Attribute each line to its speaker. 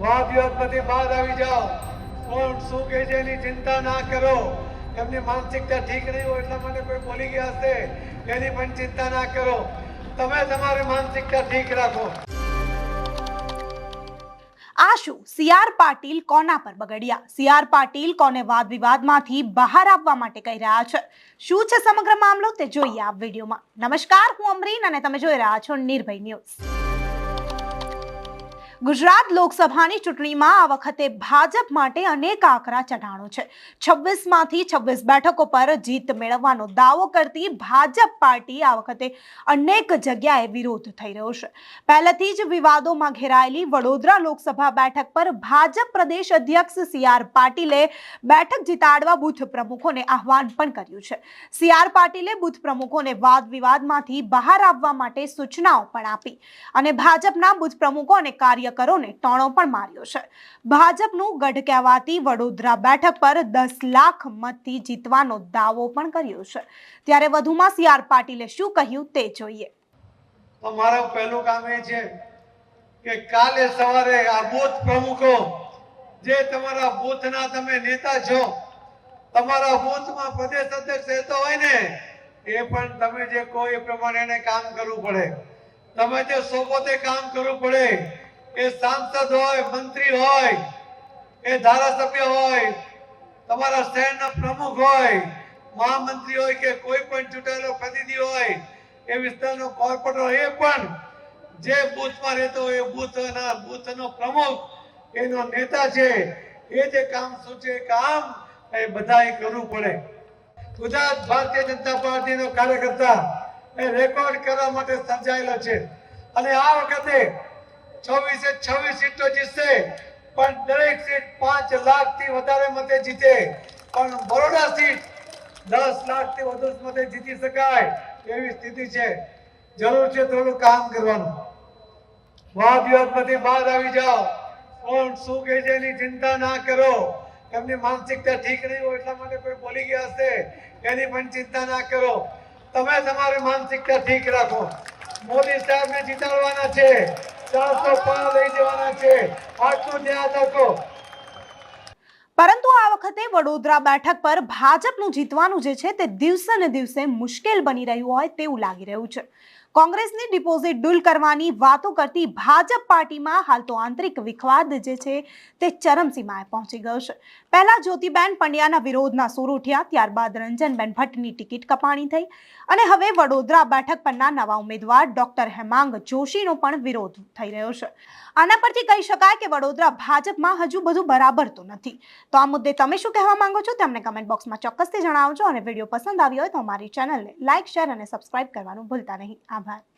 Speaker 1: વાદ વિવાદ બધી બહાર આવી જાઓ. કોણ શું કહે છે એની ચિંતા ના કરો. એમની માનસિકતા ઠીક નહીં હોય એટલા માટે કોઈ બોલી ગયા હશે, એની પણ ચિંતા ના કરો. તમે તમારી માનસિકતા ઠીક રાખો.
Speaker 2: આ શું સીઆર પાટીલ કોના પર બગડ્યા? સીઆર પાટીલ કોને વાદ વિવાદમાંથી બહાર આવવા માટે કહી રહ્યા છે? શું છે સમગ્ર મામલો તે જોઈએ આ વિડીયોમાં. નમસ્કાર, હું અમરીન અને તમે જોઈ રહ્યા છો નિર્ભય ન્યૂઝ. ગુજરાત લોકસભાની ચૂંટણીમાં આ વખતે ભાજપ માટે અનેક આંકડા ચઢાણો છે. છવ્વીસમાંથી છવ્વીસ બેઠકો પર જીત મેળવવાનો દાવો કરતી ભાજપ પાર્ટી આ વખતે અનેક જગ્યાએ વિરોધ થઈ રહ્યો છે. પહેલેથી જ વિવાદોમાં ઘેરાયેલી વડોદરા લોકસભા બેઠક પર ભાજપ પ્રદેશ અધ્યક્ષ સી આર પાટીલે બેઠક જીતાડવા બુથ પ્રમુખોને આહવાન પણ કર્યું છે. સી આર પાટીલે બુથ પ્રમુખોને વાદ વિવાદમાંથી બહાર આવવા માટે સૂચનાઓ પણ આપી અને ભાજપના બુથ પ્રમુખો અને કાર્યકરોને ટોણો પણ માર્યો છે. ભાજપનું ગઢ કહેવાતી વડોદરા બેઠક પર દસ લાખ મતથી જીતવાનો દાવો પણ કર્યો છે. ત્યારે વધુમાં સી આર પાટીલે શું કહ્યું તે જોઈએ.
Speaker 1: તો પહેલું કામ એ છે કે કાલે સવારે આ બૂથ પ્રમુખો, જે તમારા બૂથના તમે નેતા છો, તમારા બૂથમાં પ્રદેશ અધ્યક્ષ રહેતો હોય ને, એ પણ તમે જે એ પ્રમાણે એને કામ કરવું પડે. તમે જે સોબતે કામ કરવું પડે એ સાંસદ હોય, મંત્રી હોય, એ ધારાસભ્ય હોય, તમારા શહેરના પ્રમુખ હોય, મહામંત્રી હોય કે કોઈ પણ ચૂંટાયેલો પ્રતિનિધિ હોય, એ વિસ્તારનો કોર્પોરેટર એ પણ જે બૂથમાં રહેતો હોય, એ બૂથના બૂથનો પ્રમુખ, એનો નેતા છે, એ જે કામ સૂચે છે કામ, એ બધાએ કરવું પડે. ગુજરાત ભારતીય જનતા પાર્ટીનો કાર્યકર્તા એ રેકોર્ડ કરવા માટે સર્જાયેલો છે. અને આ વખતે છવ્વીસે છવ્વીસ સીટો જીતશે. પણ દરેક સીટ પાંચ લાખથી વધારે મતે જીતે. પણ બરોડા સીટ દસ લાખથી વધુ મતે જીતી શકાય એવી સ્થિતિ છે. જરૂર છે થોડું કામ કરવાનું. વાદ વિવાદ બધી બહાર આવી જાઓ. કોણ શું કહે છે એની ચિંતા ના કરો. એમની માનસિકતા ઠીક નહીં હોય એટલા માટે કોઈ બોલી ગયા હશે. એની પણ ચિંતા ના કરો. તમે તમારી માનસિકતા ઠીક રાખો. મોદી સાહેબને જીતાડવાના છે.
Speaker 2: પરંતુ આ વખતે વડોદરા બેઠક પર ભાજપનું જીતવાનું જે છે તે દિવસે ને દિવસે મુશ્કેલ બની રહ્યું હોય તેવું લાગી રહ્યું છે. કોંગ્રેસની ડિપોઝિટ ડૂલ કરવાની વાતો કરતી ભાજપ પાર્ટીમાં હાલ તો આંતરિક વિખવાદ જે છે તે ચરમસીમાએ પહોંચી ગયો છે. પહેલા જ્યોતિબેન પંડ્યાના વિરોધના સૂર ઉઠ્યા, ત્યારબાદ રંજનબેન ભટ્ટની ટિકિટ કપાણી થઈ અને હવે વડોદરા બેઠક પરના નવા ઉમેદવાર ડોક્ટર હેમાંગ જોશીનો પણ વિરોધ થઈ રહ્યો છે. આના પરથી કહી શકાય કે વડોદરા ભાજપમાં હજુ બધું બરાબર તો નથી. તો આ મુદ્દે તમે શું કહેવા માંગો છો તેમને કમેન્ટ બોક્સમાં ચોક્કસથી જણાવજો અને વીડિયો પસંદ આવ્યો હોય તો અમારી ચેનલને લાઇક શેર અને સબસ્ક્રાઇબ કરવાનું ભૂલતા નહીં. આભાર. ধন্যবাদ